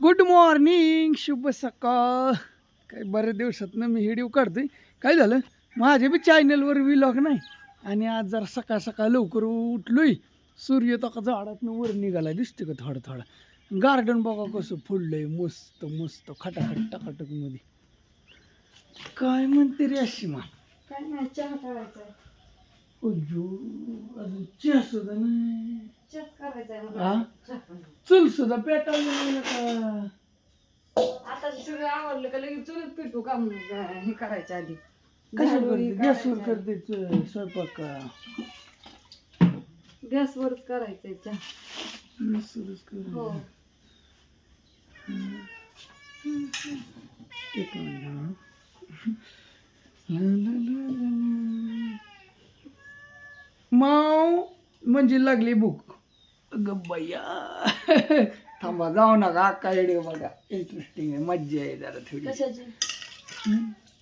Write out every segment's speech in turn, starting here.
Good morning शुभ सकाळ. काय बऱ्याच दिवसातनं मी व्हिडिओ काढतोय. काय झालं? माझ्या बी चॅनलवर विलॉग नाही. आणि आज जरा सकाळ सकाळ लवकर उठलोय. सूर्य तो का झाडातनं वर निघाला दिसते का थोडा थोडा गार्डन बघा कसं फुडलंय मस्त मस्त खटाखट टकाटकमध्ये. काय म्हणते रे अशी मा काय नाही चहा करायचा अजू अजून चहा सुद्धा नाही. हा? चल सुद्धा पेटावलं नाही का? आता सगळं आवडलं का लगेच चुलीत पेटू का मग, अं, हे करायच्या आधी. कशावर करते? गॅसवर करते च- स्वयंपाक. गॅसवरच करायचंय चहा. गॅसवरच कर. हो. एक मिनिट हा. ला, ला, ला, ला, ला. माव म्हणजे लागली बुक अगं बया. थांबा जाऊ नका काय व्हिडिओ बघा. इंटरेस्टिंग आहे मज्जा आहे जरा थोडी. कशाची.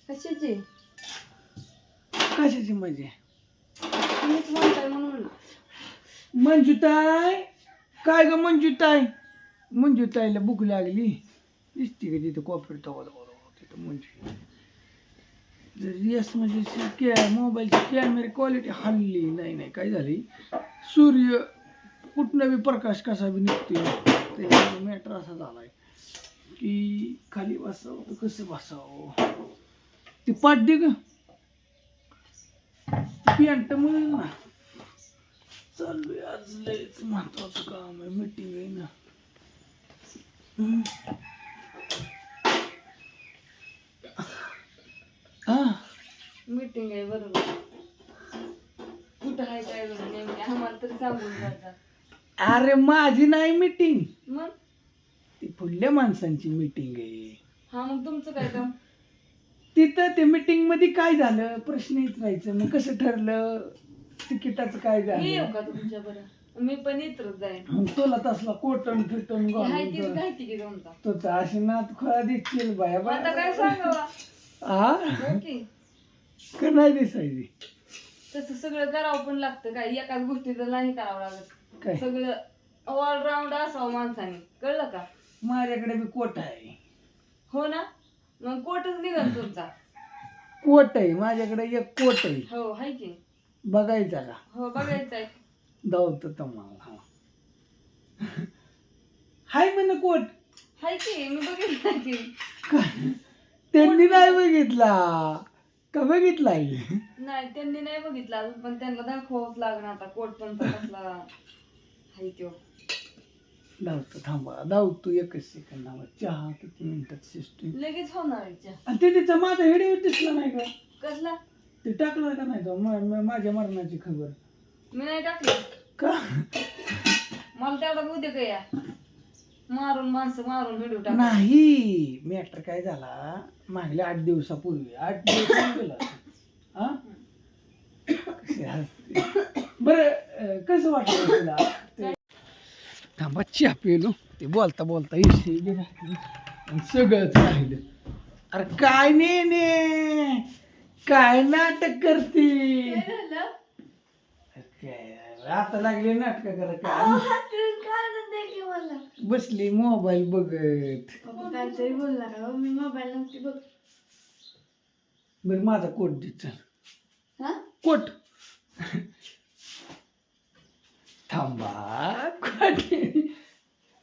कशाची? कशाची मजा आहे तुम्हीच म्हणताय म्हणून. म्हणलं. मंजुताई? काय ग मंजुताई? मंजुताईला भूक लागली. दिसते का तिथं कॉपरेट तिथं मंजू यस म्हणजे कॅ मोबाईलची कॅमेरा क्वालिटी हल्ली नाही नाही. काय झाली? सूर्य कुठनं बी प्रकाश कसा बी निघतो त्याच्यामुळे मॅटर असा झालाय की खाली बसावं तर कसं बसावं? ती पाठ दे ग पॅन्ट मिळेल ना. चालू आज लयच महत्वाचं काम आहे मीटिंग आहे ना हम्म. हा मीटिंग आहे बरोबर. कुठं आहे काय नेमके? आम्हाला तरी सांगून जातात अरे माझी नाही मीटिंग मग? ती पुढल्या माणसांची मीटिंग आहे. हा मग तुमचं काय काम? तिथं ते मीटिंगमध्ये काय झालं? प्रश्न विचारायचं. मग कसं ठरलं? तिकिटाचं काय मी येऊ झालं का तुमच्या बरं? मी पण येतच जाईन मग तुला तसला कोटण फिटण हाय तीच घालून की तुमचा. तो तर अशी नात खोळा दिसतील बाया आता काय सांगावा? हा हो की. का नाही दिसायची? तसं सगळं करावं पण लागतं काय? एकाच गोष्टीचं नाही करावं लागत. काय? सगळं ऑलराऊंड असावं माणसाने. कळलं का? माझ्याकडे बी कोट आहे. हो ना? मग कोटच निघाल तुमचा. कोट आहे. माझ्याकडे एक कोट आहे. हो हाय की. बघायचा का? हो बघायचंय धावतो तुम्हाला हा. हाय म्हण कोट. हाय की मी बघितलं की? त्यांनी नाही. बघितला. का बघितलाय? नाही त्यांनी नाही बघितलं अजून पण त्यांना दाखवावंच लागणार आता. कोट पण कसला हाय धावतो थांबा. धावतो एकच सेकंद चहा किती मिनिटात शिजतोय? लगेच होणार आहे चहा. आणि ते तिचा माझा व्हिडिओ दिसला नाही का? कसला? ते टाकला का नाही तो? म- म- माझ्या मरणाची खबर. मी नाही टाकलं. का? मला तेवढा उद्या काय या. मारून माणसं मारून व्हिडिओ टाक नाही मॅटर काय झाला? मागल्या आठ दिवसापूर्वी आठ दिवस गेलं असेल. हा? कशी हसते. बरं अं, कसं वाटलं तुला? ते- थांबा चहा पेलो. ते बोलता बोलता इशे बी राहिली आणि सगळंच राहिलं. अरे काय ने ने काय नाटक करते? काय आता लागले नाटक करा काय मला बसली मोबाईल बघत. काहीतरी बोलला का मी मोबाईल नव्हती बघ बरं माझा कोट दे चल. हा? कोट. थांबा कोट.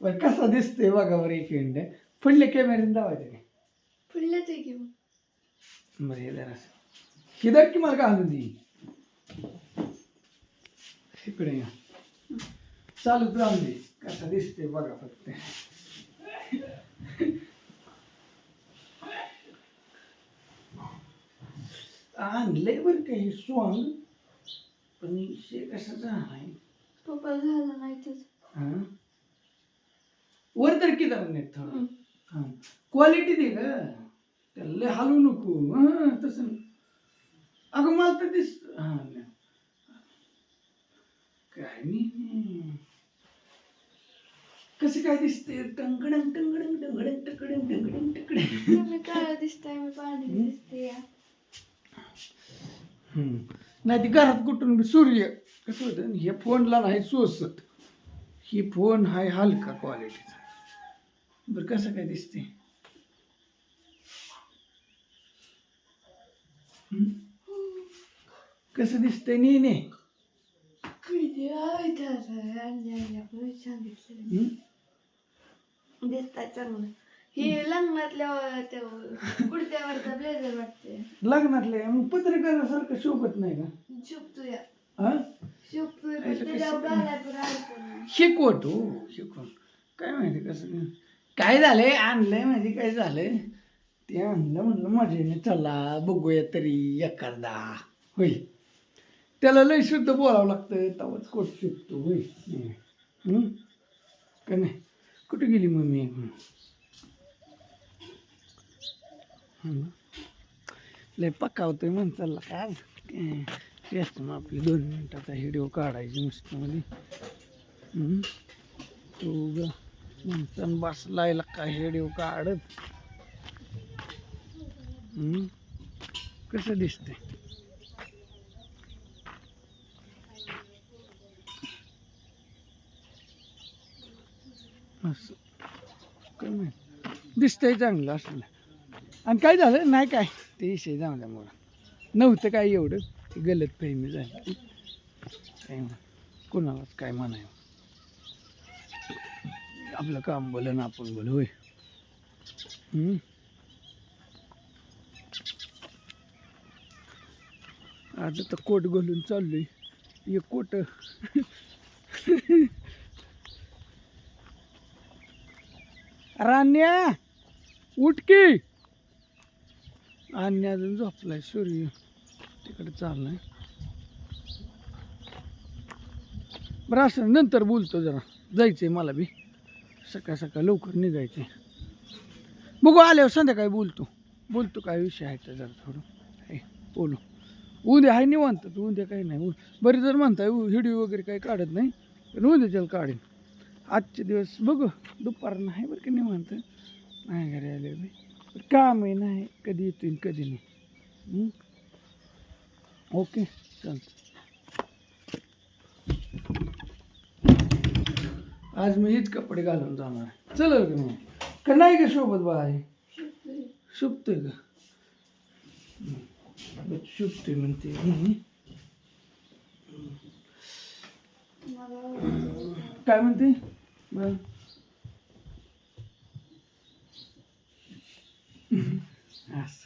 बरं कसा दिसतोय बघा बरं एक मिनिट. फुडल्या कॅमेऱ्याने दावायचं काय? फुडल्याच आहे की बरं हे जरा किदर की मला घालून दे. इकडे या. चालूच राहून दे. कसा दिसतोय बघा फक्त. आणलंय बरं का हे सॉंग पण विषय कशाचा आहे पप्पा झाला नाही तुझ हा? वर तर किती नेट थोडं. हा. क्वालिटी दे ग. त्याला लय हलवू नको. हा तसं नाही. अगं मला तर दिस हा नाही. काय नाही. कसं काय दिसते? टंगडंग टंगडंग टंगडंग टकडंग टंगडंग टकडंग काळा दिसताय? मी पाणी दिसते. नाही ती घरात कुठून बी सूर्य कसं होतं? हे फोनला नाही सोसत. ही फोन हाय हलका क्वालिटीचा बरं कसं काय दिसते? कसं दिसतंय नी ने हं? दिसतात चांगलं. ही लग्नातल्या त्या कुडत्यावरचा ब्लेझर वाटते लग्नातले मग पत्रकारासारखं शोभत नाही का? शिकतोय हा? शिकतोय पण त्याच्यावर हो शिकवण काय माहिती कसं काय? झालंय? आणलंय म्हणजे काय झालंय? ते आणलं म्हणलं मजेने चला बघूया तरी एखादा. होय. त्याला लय शुद्ध बोलावं लागतं तेव्हाच कोट शिकतो होय. हं? का नाही? कुठे गेली मम्मी. लय पकावतोय म्हण चालला काय असतं मग आपली दोन मिनिटाचा व्हिडिओ काढायची मस्त मध्ये हं? तो ग म्हणतान बसलाय काय व्हिडिओ काढत? कसं दिसतंय असं. कमी दिसतंय चांगलं असलं आणि काय झालं? नाही काय? ते विषय झाल्यामुळं नव्हतं काय एवढं. ते गलत फहमी झाली काय कोणालाच काय म्हणाय आपलं काम बोल ना आपण बोल होय. आता आज कोट घालून चाललोय. एक कोट. रान्या उठकी आणि अजून झोपलाय सूर्य. तिकडे चाललाय. बरं असं नंतर बोलतो जरा. जायचंय मला बी. सकाळ सकाळ लवकर निघायचंय. बघू आल्यावर संध्याकाळी बोलतो. बोलतो काय विषय आहे तर जरा थोडं. आहे बोलू. उद्या आहे निवांत तू उद्या काही नाही. बरं जर म्हणताय व्हिडिओ वगैरे काही काढत नाही पण उद्या चल काढेन. आजचे दिवस बघू. दुपार नाही बरं का निवांत. नाही घरी आले बी कामही काम आहे नाही. कधी येतो कधी नाही. ओके चालतं आज मी हेच कपडे घालून जाणार आहे. चल हो का का नाही का सोबत बा हे? शुभतोय का? हं. शुभतोय म्हणते. काय म्हणते? बरं. असं